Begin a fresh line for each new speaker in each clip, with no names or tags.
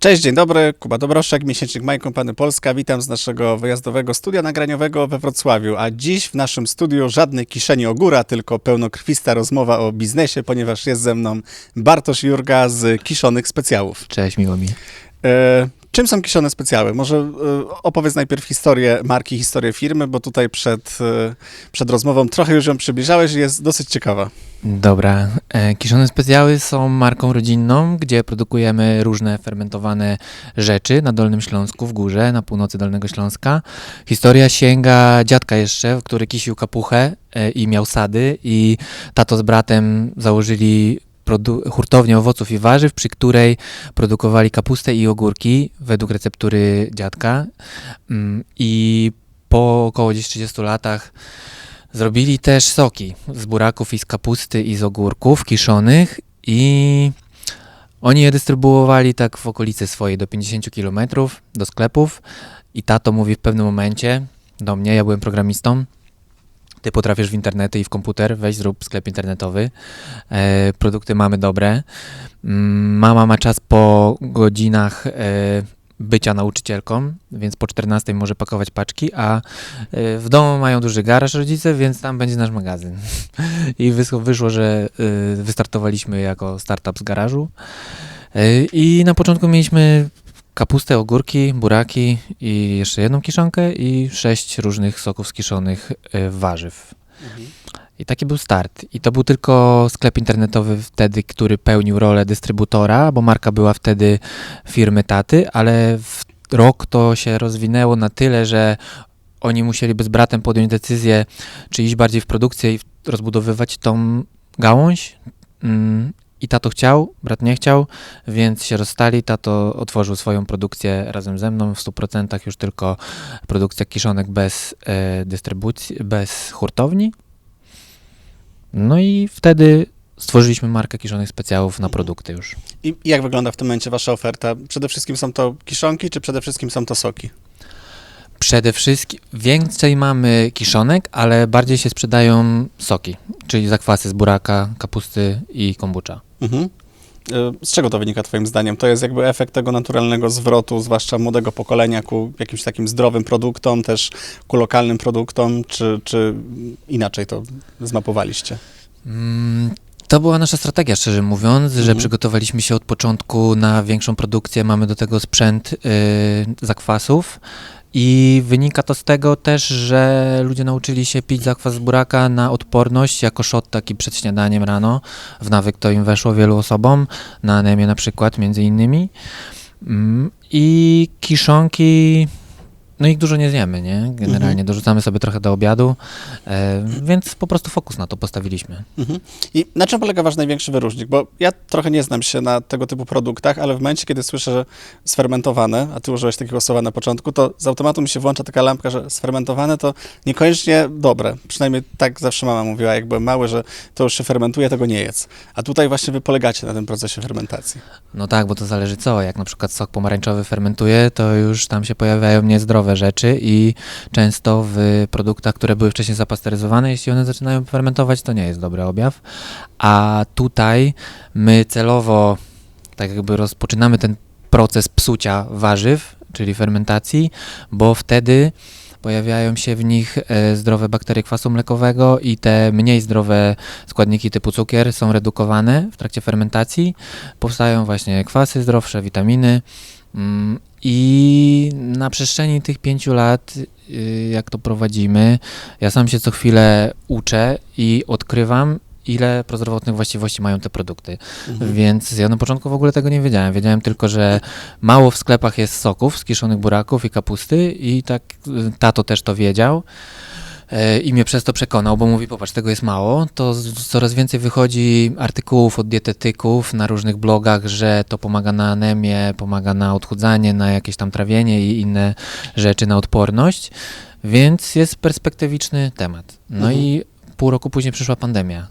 Cześć, dzień dobry, Kuba Dobroszek, miesięcznik My Company Polska. Witam z naszego wyjazdowego studia nagraniowego we Wrocławiu. A dziś w naszym studiu żadnej kiszeni ogóra, tylko pełnokrwista rozmowa o biznesie, ponieważ jest ze mną Bartosz Jurga z Kiszonych Specjałów.
Cześć, miło mi.
E, czym są kiszone specjały? Może e, opowiedz najpierw historię marki, historię firmy, bo tutaj przed, e, przed rozmową trochę już ją przybliżałeś i jest dosyć ciekawa.
Dobra. E, Kiszone Specjały są marką rodzinną, gdzie produkujemy różne fermentowane rzeczy na Dolnym Śląsku, w górze, na północy Dolnego Śląska. Historia sięga dziadka jeszcze, który kisił kapuchę i miał sady i tato z bratem założyli hurtownię owoców i warzyw, przy której produkowali kapustę i ogórki według receptury dziadka. Mm, I po około gdzieś 30 latach Zrobili też soki z buraków i z kapusty i z ogórków kiszonych i oni je dystrybuowali tak w okolicy swojej do 50 km do sklepów i tato mówi w pewnym momencie do mnie, ja byłem programistą, ty potrafisz w internety i w komputer, weź zrób sklep internetowy, e, produkty mamy dobre, Mm, mama ma czas po godzinach e, bycia nauczycielką, więc po 14 może pakować paczki, a y, w domu mają duży garaż rodzice, więc tam będzie nasz magazyn. I wyszło, że y, wystartowaliśmy jako startup z garażu. Y, I na początku mieliśmy kapustę, ogórki, buraki i jeszcze jedną kiszonkę i sześć różnych soków skiszonych y, warzyw. I taki był start. I to był tylko sklep internetowy wtedy, który pełnił rolę dystrybutora, bo marka była wtedy firmy taty, ale w rok to się rozwinęło na tyle, że oni musieliby z bratem podjąć decyzję, czy iść bardziej w produkcję i rozbudowywać tą gałąź. I tato chciał, brat nie chciał, więc się rozstali. Tato otworzył swoją produkcję razem ze mną w 100% już tylko produkcja kiszonek bez e, dystrybucji, bez hurtowni. No i wtedy stworzyliśmy markę kiszonych specjałów na produkty już.
I jak wygląda w tym momencie wasza oferta? Przede wszystkim są to kiszonki, czy przede wszystkim są to soki?
Przede wszystkim więcej mamy kiszonek, ale bardziej się sprzedają soki, czyli zakwasy z buraka, kapusty i kombucha.
Mhm. Y, Z czego to wynika Twoim zdaniem? To jest jakby efekt tego naturalnego zwrotu, zwłaszcza młodego pokolenia, ku jakimś takim zdrowym produktom, też ku lokalnym produktom, czy, czy inaczej to zmapowaliście?
Mm, To była nasza strategia, szczerze mówiąc, że
Mhm.
przygotowaliśmy się od początku na większą produkcję. Mamy do tego sprzęt y, zakwasów. I wynika to z tego też, że ludzie nauczyli się pić zakwas z buraka na odporność jako shot taki przed śniadaniem rano. W nawyk to im weszło wielu osobom, na anemie na przykład między innymi. Mm, I kiszonki, no ich dużo nie zjemy, nie? Generalnie
Mhm.
dorzucamy sobie trochę do obiadu, e, więc po prostu fokus na to postawiliśmy.
Mhm. I na czym polega wasz największy wyróżnik? Bo ja trochę nie znam się na tego typu produktach, ale w momencie, kiedy słyszę, że sfermentowane, a ty użyłeś takiego słowa na początku, to z automatu mi się włącza taka lampka, że sfermentowane to niekoniecznie dobre. Przynajmniej tak zawsze mama mówiła, jak byłem mały, że to już się fermentuje, tego nie jedz. A tutaj właśnie wy polegacie na tym procesie fermentacji.
No tak, bo to zależy co. Jak na przykład sok pomarańczowy fermentuje, to już tam się pojawiają niezdrowe rzeczy i często w produktach, które były wcześniej zapasteryzowane, jeśli one zaczynają fermentować, to nie jest dobry objaw. A tutaj my celowo tak jakby rozpoczynamy ten proces psucia warzyw, czyli fermentacji, bo wtedy pojawiają się w nich e, zdrowe bakterie kwasu mlekowego i te mniej zdrowe składniki typu cukier są redukowane w trakcie fermentacji. Powstają właśnie kwasy zdrowsze, witaminy. Mm, I na przestrzeni tych pięciu lat, y, jak to prowadzimy, ja sam się co chwilę uczę i odkrywam, ile prozdrowotnych właściwości mają te produkty.
Mhm.
Więc ja na początku w ogóle tego nie wiedziałem. Wiedziałem tylko, że mało w sklepach jest soków z kiszonych buraków i kapusty i tak y, tato też to wiedział. E, I mnie przez to przekonał, bo mówi, popatrz, tego jest mało, to coraz więcej wychodzi artykułów od dietetyków na różnych blogach, że to pomaga na anemię, pomaga na odchudzanie, na jakieś tam trawienie i inne rzeczy, na odporność, więc jest perspektywiczny temat. No
Mhm.
i pół roku później przyszła pandemia.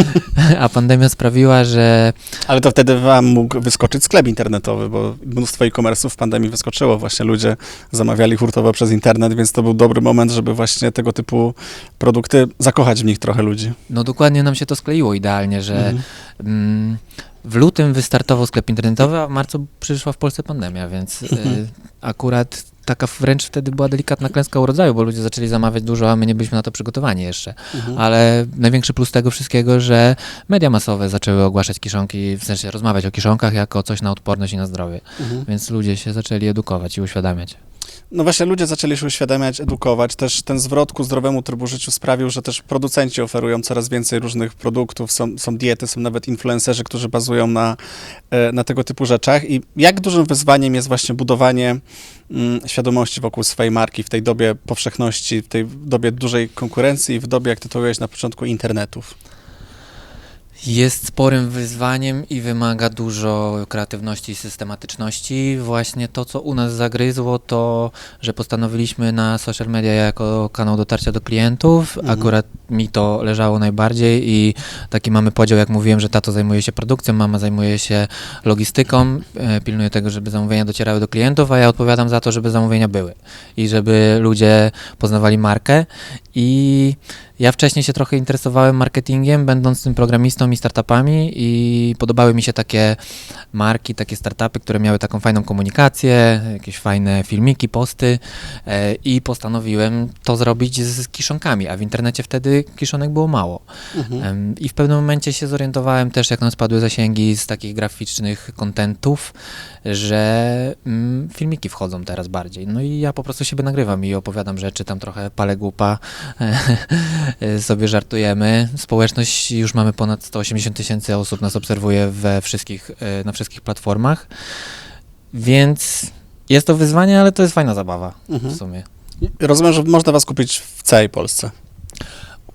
A pandemia sprawiła, że
Ale to wtedy wam mógł wyskoczyć sklep internetowy, bo mnóstwo e-commerce'ów w pandemii wyskoczyło. Właśnie ludzie zamawiali hurtowo przez internet, więc to był dobry moment, żeby właśnie tego typu produkty zakochać w nich trochę ludzi.
no dokładnie nam się to skleiło idealnie, że
Mhm.
mm, W lutym wystartował sklep internetowy, a w marcu przyszła w Polsce pandemia, więc y, akurat taka wręcz wtedy była delikatna klęska urodzaju, bo ludzie zaczęli zamawiać dużo, a my nie byliśmy na to przygotowani jeszcze.
Mhm.
Ale największy plus tego wszystkiego, że media masowe zaczęły ogłaszać kiszonki, w sensie rozmawiać o kiszonkach jako coś na odporność i na zdrowie.
Mhm.
Więc ludzie się zaczęli edukować i uświadamiać.
No właśnie ludzie zaczęli się uświadamiać, edukować. Też ten zwrot ku zdrowemu trybu życiu sprawił, że też producenci oferują coraz więcej różnych produktów. Są, są diety, są nawet influencerzy, którzy bazują na, e, na tego typu rzeczach. I jak dużym wyzwaniem jest właśnie budowanie mm, świadomości wokół swojej marki w tej dobie powszechności, w tej dobie dużej konkurencji i w dobie, jak tytułujesz na początku, internetów?
Jest sporym wyzwaniem i wymaga dużo kreatywności i systematyczności. Właśnie to, co u nas zagryzło, to, że postanowiliśmy na social media jako kanał dotarcia do klientów.
Mhm.
Akurat mi to leżało najbardziej i taki mamy podział, jak mówiłem, że tato zajmuje się produkcją, mama zajmuje się logistyką, e, pilnuje tego, żeby zamówienia docierały do klientów, a ja odpowiadam za to, żeby zamówienia były i żeby ludzie poznawali markę. I ja wcześniej się trochę interesowałem marketingiem, będąc tym programistą i startupami i podobały mi się takie marki, takie startupy, które miały taką fajną komunikację, jakieś fajne filmiki, posty e, i postanowiłem to zrobić z, kiszonkami, a w internecie wtedy kiszonek było mało.
Mhm.
I w pewnym momencie się zorientowałem też, jak nam spadły zasięgi z takich graficznych kontentów, że mm, filmiki wchodzą teraz bardziej. No i ja po prostu siebie nagrywam i opowiadam rzeczy, tam trochę palę głupa, sobie żartujemy. Społeczność już mamy ponad 180 tysięcy osób nas obserwuje we wszystkich, e, na wszystkich platformach, więc jest to wyzwanie, ale to jest fajna zabawa
Mhm.
w sumie.
Rozumiem, że można was kupić w całej Polsce.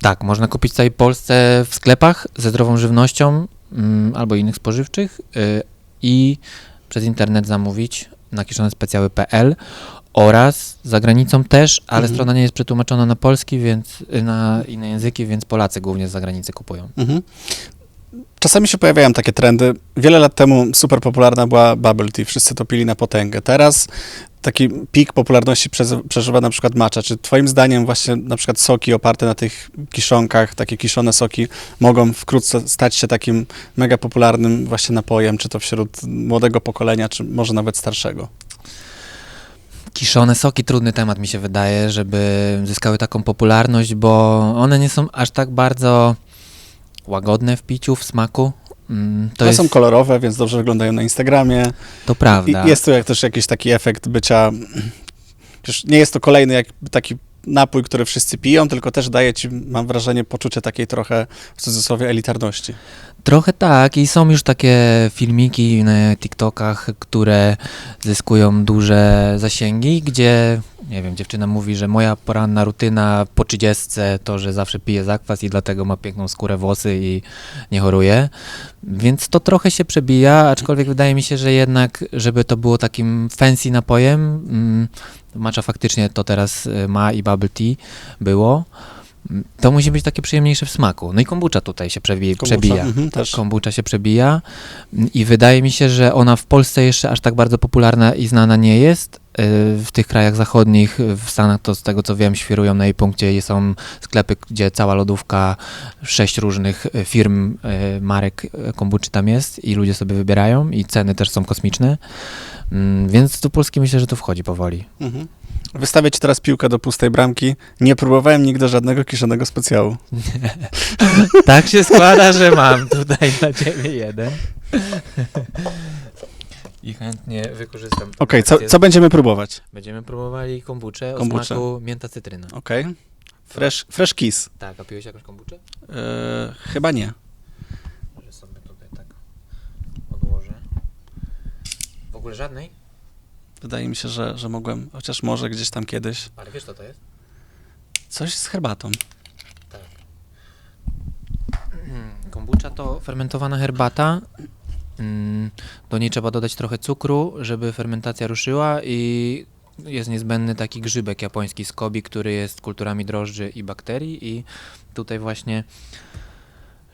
Tak, można kupić w całej Polsce w sklepach ze zdrową żywnością mm, albo innych spożywczych y, i przez internet zamówić na kiszonespecjały.pl oraz za granicą też, ale
Mhm.
strona nie jest przetłumaczona na polski, więc na inne języki, więc Polacy głównie z zagranicy kupują.
Mhm. Czasami się pojawiają takie trendy. Wiele lat temu super popularna była bubble tea, wszyscy to pili na potęgę. Teraz taki pik popularności przeżywa na przykład matcha. Czy twoim zdaniem właśnie na przykład soki oparte na tych kiszonkach, takie kiszone soki mogą wkrótce stać się takim mega popularnym właśnie napojem, czy to wśród młodego pokolenia, czy może nawet starszego?
Kiszone soki, trudny temat mi się wydaje, żeby zyskały taką popularność, bo one nie są aż tak bardzo łagodne w piciu, w smaku. Mm, To
One
jest,
są kolorowe, więc dobrze wyglądają na Instagramie.
to prawda.
I jest tu jak też jakiś taki efekt bycia. Przecież nie jest to kolejny jakby taki napój, który wszyscy piją, tylko też daje ci, mam wrażenie, poczucie takiej trochę w cudzysłowie elitarności.
Trochę tak i są już takie filmiki na TikTokach, które zyskują duże zasięgi, gdzie nie wiem, dziewczyna mówi, że moja poranna rutyna po 30 to, że zawsze pije zakwas i dlatego ma piękną skórę, włosy i nie choruje. Więc to trochę się przebija, aczkolwiek wydaje mi się, że jednak, żeby to było takim fancy napojem, Matcha faktycznie to teraz y, ma i bubble tea było, to musi być takie przyjemniejsze w smaku. No i kombucha tutaj się przebi-
Kombucha,
przebija.
mhm, też.
Kombucha się przebija i wydaje mi się, że ona w Polsce jeszcze aż tak bardzo popularna i znana nie jest. W tych krajach zachodnich, w Stanach to z tego co wiem świrują na jej punkcie i są sklepy, gdzie cała lodówka, sześć różnych firm, y, marek y, kombuczy tam jest i ludzie sobie wybierają i ceny też są kosmiczne. Mm, Więc do Polski myślę, że to wchodzi powoli.
Mhm. Wystawię ci teraz piłkę do pustej bramki. Nie próbowałem nigdy żadnego kiszonego specjału.
Tak się składa, że mam tutaj dla ciebie jeden. I chętnie wykorzystam.
Okej, co,
okazję.
co będziemy próbować?
Będziemy próbowali kombuczę o
Kombuczę.
smaku mięta cytryna.
Okej. Fresh, fresh kiss.
Tak, a piłeś jakąś kombuczę?
E, chyba nie.
Że sobie tutaj tak odłożę. W ogóle żadnej?
Wydaje mi się, że, że mogłem, chociaż może gdzieś tam kiedyś.
Ale wiesz co to jest?
Coś z herbatą.
Tak. Kombucha to fermentowana herbata. Mm, Do niej trzeba dodać trochę cukru, żeby fermentacja ruszyła i jest niezbędny taki grzybek japoński skobi, który jest kulturami drożdży i bakterii i tutaj właśnie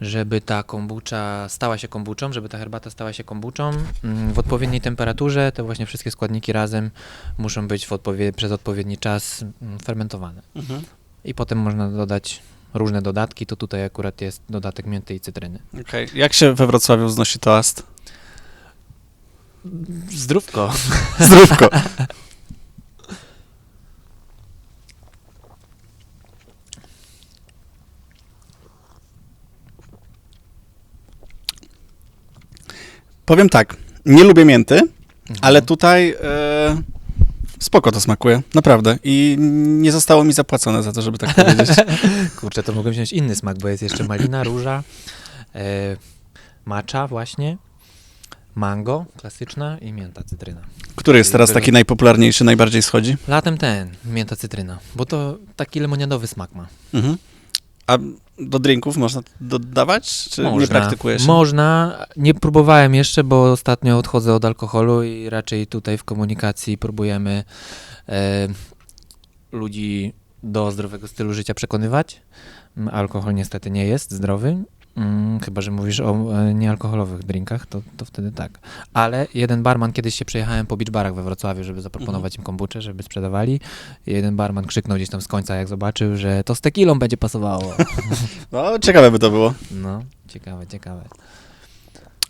żeby ta kombucha stała się kombuczą, żeby ta herbata stała się kombuczą mm, w odpowiedniej temperaturze, te właśnie wszystkie składniki razem muszą być odpowie- przez odpowiedni czas mm, fermentowane.
Mhm.
I potem można dodać różne dodatki, to tutaj akurat jest dodatek mięty i cytryny.
Okej. Jak się we Wrocławiu znosi toast?
Zdrówko.
Zdrówko. Powiem tak, nie lubię mięty, ale tutaj e, spoko to smakuje, naprawdę. I nie zostało mi zapłacone za to, żeby tak powiedzieć.
Kurczę, to mogłem wziąć inny smak, bo jest jeszcze malina, róża, e, macza właśnie, mango klasyczna i mięta cytryna.
Który jest teraz taki najpopularniejszy, najbardziej schodzi?
Latem ten, mięta cytryna, bo to taki lemoniadowy smak ma.
Mhm. A do drinków można dodawać, czy nie praktykujesz?
Można. Nie próbowałem jeszcze, bo ostatnio odchodzę od alkoholu i raczej tutaj w komunikacji próbujemy e, ludzi do zdrowego stylu życia przekonywać. Mm, Alkohol niestety nie jest zdrowy. Mm, Chyba, że mówisz o e, niealkoholowych drinkach, to, to wtedy tak. Ale jeden barman, kiedyś się przejechałem po beach barach we Wrocławiu, żeby zaproponować im kombuczę, żeby sprzedawali. I jeden barman krzyknął gdzieś tam z końca, jak zobaczył, że to z tequilą będzie pasowało.
No, ciekawe by to było.
No, ciekawe, ciekawe.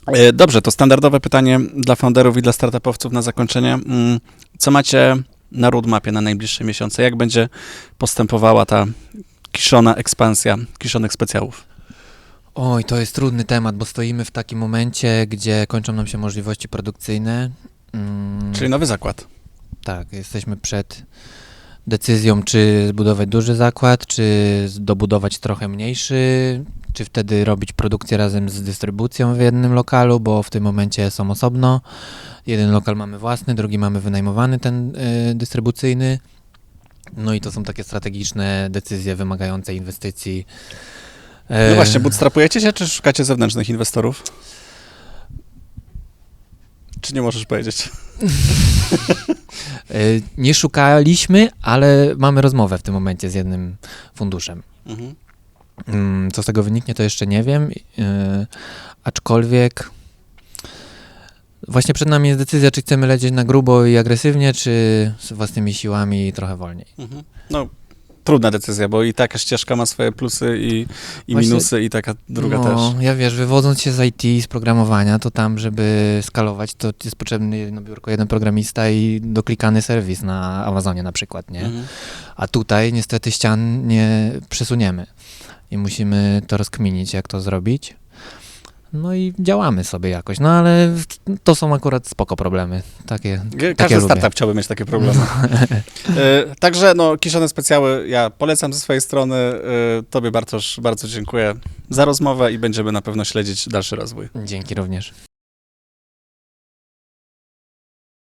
E, Dobrze, to standardowe pytanie dla founderów i dla startupowców na zakończenie. Mm, Co macie na roadmapie na najbliższe miesiące? Jak będzie postępowała ta kiszona ekspansja kiszonych specjałów?
Oj, to jest trudny temat, bo stoimy w takim momencie, gdzie kończą nam się możliwości produkcyjne. Mm,
Czyli nowy zakład.
Tak, jesteśmy przed decyzją, czy zbudować duży zakład, czy dobudować trochę mniejszy, czy wtedy robić produkcję razem z dystrybucją w jednym lokalu, bo w tym momencie są osobno. Jeden lokal mamy własny, drugi mamy wynajmowany, ten y, dystrybucyjny. No i to są takie strategiczne decyzje wymagające inwestycji.
No właśnie, bootstrapujecie się, czy szukacie zewnętrznych inwestorów? Czy nie możesz powiedzieć?
E, Nie szukaliśmy, ale mamy rozmowę w tym momencie z jednym funduszem.
Mhm.
Mm, Co z tego wyniknie, to jeszcze nie wiem. e, Aczkolwiek właśnie przed nami jest decyzja, czy chcemy lecieć na grubo i agresywnie, czy z własnymi siłami trochę wolniej.
Mhm. No, trudna decyzja, bo i taka ścieżka ma swoje plusy i, i
Właśnie-
minusy, i taka druga
no,
też.
Ja wiesz, wywodząc się z IT, z programowania, to tam, żeby skalować, to jest potrzebny jedno biurko, jeden programista i doklikany serwis na Amazonie na przykład, nie?
Mhm.
A tutaj niestety ścian nie przesuniemy i musimy to rozkminić, jak to zrobić. No i działamy sobie jakoś, no ale to są akurat spoko problemy. Takie,
Każdy
takie lubię.
startup chciałby mieć takie problemy. E, Także no, kiszone specjały ja polecam ze swojej strony. E, Tobie Bartosz bardzo dziękuję za rozmowę i będziemy na pewno śledzić dalszy rozwój.
Dzięki również.